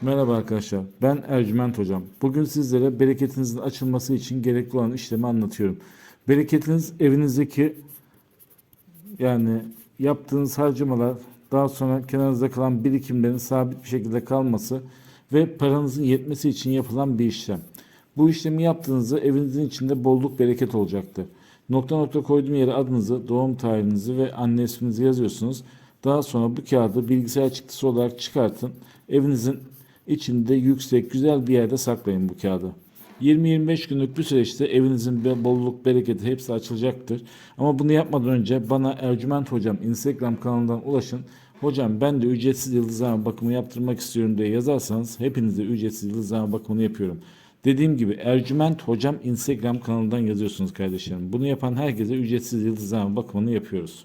Merhaba arkadaşlar. Ben Ercüment Hocam. Bugün sizlere bereketinizin açılması için gerekli olan işlemi anlatıyorum. Bereketiniz evinizdeki yani yaptığınız harcamalar daha sonra kenarınızda kalan birikimlerin sabit bir şekilde kalması ve paranızın yetmesi için yapılan bir işlem. Bu işlemi yaptığınızda evinizin içinde bolluk bereket olacaktır. Nokta nokta koyduğum yere adınızı, doğum tarihinizi ve anne isminizi yazıyorsunuz. Daha sonra bu kağıdı bilgisayar çıktısı olarak çıkartın. Evinizin içinde yüksek, güzel bir yerde saklayın bu kağıdı. 20-25 günlük bir süreçte evinizin bolluk, bereketi hepsi açılacaktır. Ama bunu yapmadan önce bana Ercüment Hocam Instagram kanalından ulaşın. Hocam ben de ücretsiz yıldızlama bakımı yaptırmak istiyorum diye yazarsanız hepinize ücretsiz yıldızlama bakımını yapıyorum. Dediğim gibi Ercüment Hocam Instagram kanalından yazıyorsunuz kardeşlerim. Bunu yapan herkese ücretsiz yıldızlama bakımını yapıyoruz.